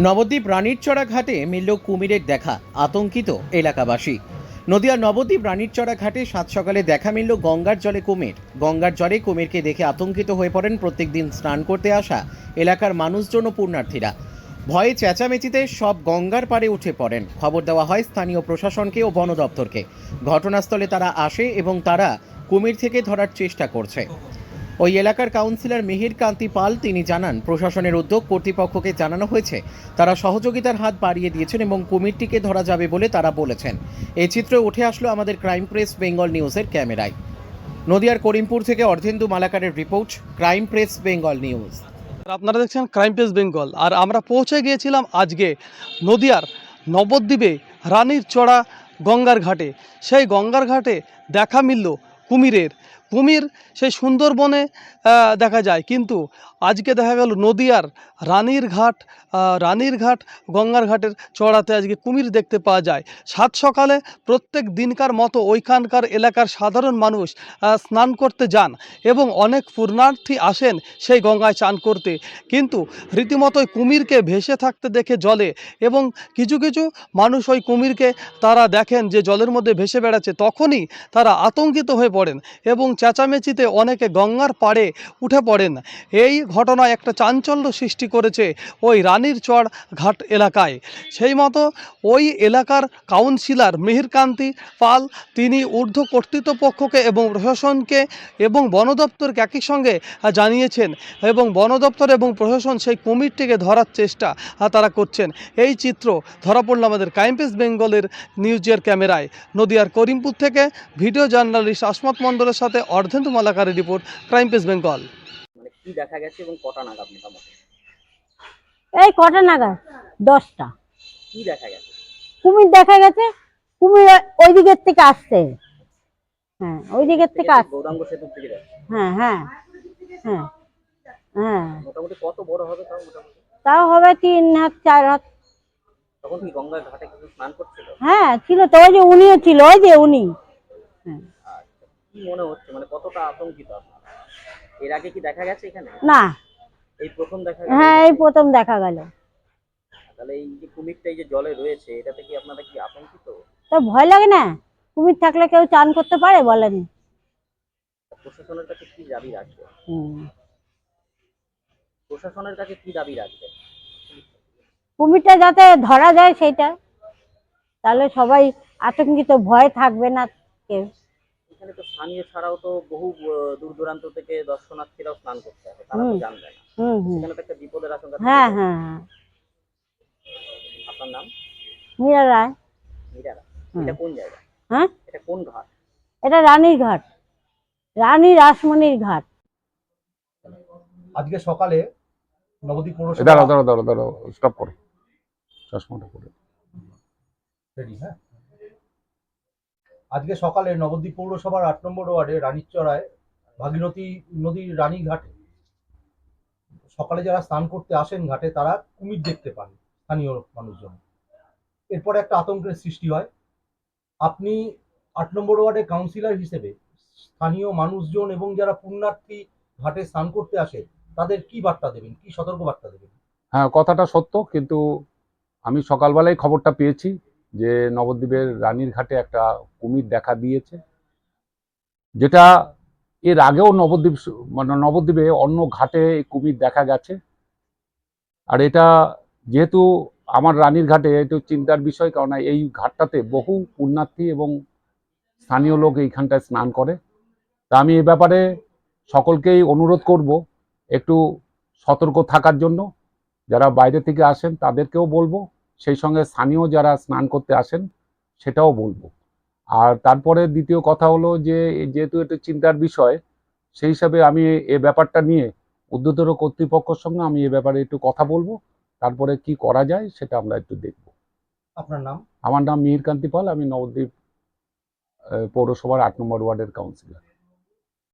নবদ্বীপ রানীরচড়া ঘাটে মিলল কুমিরের দেখা, আতঙ্কিত এলাকাবাসী। নদিয়া নবদ্বীপ রানীরচড়া ঘাটে সাত সকালে দেখা মিলল গঙ্গার জলে কুমির। গঙ্গার জলে কুমিরকে দেখে আতঙ্কিত হয়ে পড়েন প্রত্যেকদিন স্নান করতে আসা এলাকার মানুষজন ও পুণ্যার্থীরা। ভয়ে চেঁচামেচিতে সব গঙ্গার পাড়ে উঠে পড়েন। খবর দেওয়া হয় স্থানীয় প্রশাসনকে ও বন দপ্তরকে ঘটনাস্থলে তারা আসে এবং তারা কুমির থেকে ধরার চেষ্টা করছে। ওই এলাকার কাউন্সিলর মিহির কান্তি পাল তিনি জানান, প্রশাসনের উদ্যোগ কর্তৃপক্ষকে জানানো হয়েছে, তারা সহযোগিতার হাত বাড়িয়ে দিয়েছেন এবং কুমিরটিকে ধরা যাবে বলে তারা বলেছেন। এই চিত্র উঠে আসলো আমাদের ক্রাইম প্রেস বেঙ্গল নিউজের ক্যামেরায়। নদিয়ার করিমপুর থেকে Ardhendu মালাকারের report, crime press Bengal news. আপনারা দেখছেন ক্রাইম পেস বেঙ্গল, আর আমরা পৌঁছে গিয়েছিলাম আজকে নদিয়ার নবদ্বীপে রানীর চড়া গঙ্গার ঘাটে। সেই গঙ্গার ঘাটে দেখা মিলল কুমিরের। কুমির সেই সুন্দরবনে দেখা যায়। কিন্তু আজকে দেখা গেল নদিয়ার রানীর ঘাট রানীর ঘাট, গঙ্গার ঘাটের চড়াতে আজকে কুমির দেখতে পাওয়া যায়। সাত সকালে প্রত্যেক দিনকার মতো ওইখানকার এলাকার সাধারণ মানুষ স্নান করতে যান এবং অনেক পূর্ণার্থী আসেন সেই গঙ্গায় চান করতে। কিন্তু রীতিমতোই কুমিরকে ভেসে থাকতে দেখে জলে এবং কিছু কিছু মানুষ ওই কুমিরকে তারা দেখেন যে জলের মধ্যে ভেসে বেড়াচ্ছে, তখনই তারা আতঙ্কিত হয়ে পড়েন এবং চেঁচামেচিতে অনেকে গঙ্গার পাড়ে উঠে পড়েন। এই ঘটনা একটা চাঞ্চল্য সৃষ্টি করেছে ওই রানীর চর ঘাট এলাকায়। সেই মতো ওই এলাকার কাউন্সিলর মিহিরকান্তি পাল, তিনি ঊর্ধ্ব কর্তৃত্বপক্ষকে এবং প্রশাসনকে এবং বন দপ্তরকে একই সঙ্গে জানিয়েছেন এবং বন দপ্তর এবং প্রশাসন সেই কুমিরটিকে ধরার চেষ্টা তারা করছেন। এই চিত্র ধরা পড়ল আমাদের ক্রাইমপেস বেঙ্গলের নিউজের ক্যামেরায়। নদিয়ার করিমপুর থেকে ভিডিও জার্নালিস্ট আসমত মণ্ডলের সাথে অর্ধেন্দু মালাকারের রিপোর্ট ক্রাইমপেস বেঙ্গল। মানে কি দেখা গেছে এবং কটা নাগাদ মোটামুটি? এই কটা নাগাদ? দশটা। কি দেখা গেছে? কুমির দেখা গেছে? কুমির ওই দিকের থেকে আসছে। হ্যাঁ ওই দিকের থেকে আসছে। গৌরাঙ্গ সেতুর দিকে হ্যাঁ হ্যাঁ হ্যাঁ হ্যাঁ। মোটামুটি কত বড় হবে তাও মোটামুটি? তাও হবে তিন হাত চার হাত। তখন কি গঙ্গার ঘাটে স্নান করছিল? হ্যাঁ ছিল তো ওই যে উনিও ছিল ওই যে উনি। হ্যাঁ। কি মনে হচ্ছে? মানে কতটা আতঙ্কিত আপনারা? এর আগে কি দেখা গেছে এখানে? না। এই প্রথম দেখা গেল? হ্যাঁ এই প্রথম দেখা গেল। তাহলে এই যে কুমিরটা এই যে জলে রয়েছে এটাতে কি আপনারা কি আতঙ্কিত? তো ভয় লাগে না? কুমির থাকলে কেউ চান করতে পারে বলেন। প্রশাসনের কাছে কি দাবি রাখবে? হুম। প্রশাসনের কাছে কি দাবি রাখবে? কুমিরটা যাতে ধরা যায় সেটা তাহলে সবাই আতঙ্কিত ভয় থাকবে না কেউ। এখানে তো স্থানীয় ছাড়াও তো বহু দূর দূরান্ত থেকে দর্শনার্থীরাও স্নান করতে আসে তারা তো জানবে না। হুম হুম। সেখানে তো একটা বিপদের আশঙ্কা হ্যাঁ হ্যাঁ হ্যাঁ। আপনার নাম? মীরা রায়। মীরারা হুম। এটা কোন জায়গা? হ্যাঁ? এটা কোন ঘাট? এটা রানীর ঘাট। রানী রাসমণির ঘাট। আজকে সকালে নবদ্বীপ পৌরসভা দাঁড়াও দাঁড়াও দাঁড়াও দাঁড়াও স্টপ করো। চশমাটা করে রেডি হ্যাঁ? আজকে সকালে নবদ্বীপ পৌরসভার আট নম্বর ওয়ার্ডে রানীরচড়ায় ভাগীরথী নদীর রানীঘাটে সকালে যারা স্নান করতে আসেন ঘাটে, তারা কুমির দেখতে পান স্থানীয় মানুষজন। এরপরে একটা আতঙ্কের সৃষ্টি হয়। আপনি আট নম্বর ওয়ার্ডে কাউন্সিলর হিসেবে স্থানীয় মানুষজন এবং যারা পুণ্যার্থী ঘাটে স্নান করতে আসে, তাদের কি বার্তা দেবেন? কি সতর্ক বার্তা দেবেন? হ্যাঁ কথাটা সত্য, কিন্তু আমি সকালবেলায় খবরটা পেয়েছি। যে নবদ্বীপের রানীর ঘাটে একটা কুমির দেখা দিয়েছে, যেটা এর আগেও নবদ্বীপ মানে নবদ্বীপে অন্য ঘাটে কুমির দেখা গেছে। আর এটা যেহেতু আমার রানীর ঘাটে একটু চিন্তার বিষয় কারণ এই ঘাটটাতে বহু পুণ্যার্থী এবং স্থানীয় লোক এইখানটায় স্নান করে। তা আমি এ ব্যাপারে সকলকেই অনুরোধ করব একটু সতর্ক থাকার জন্য। যারা বাইরে থেকে আসেন তাদেরকেও বলব। সেই সঙ্গে স্থানীয় যারা স্নান করতে আসেন সেটাও বলব। আর তারপরে দ্বিতীয় কথা হলো যে যেহেতু এটা চিন্তার বিষয় সেই হিসাবে আমি এ ব্যাপারটা নিয়ে উদ্যোতর কর্তৃপক্ষের সঙ্গে আমি এ ব্যাপারে একটু কথা বলব তারপরে কি করা যায় সেটা আমরা একটু দেখব। আপনার নাম? আমার নাম মিহিরকান্তি পাল আমি নবদ্বীপ পৌরসভার আট নম্বর ওয়ার্ডের কাউন্সিলর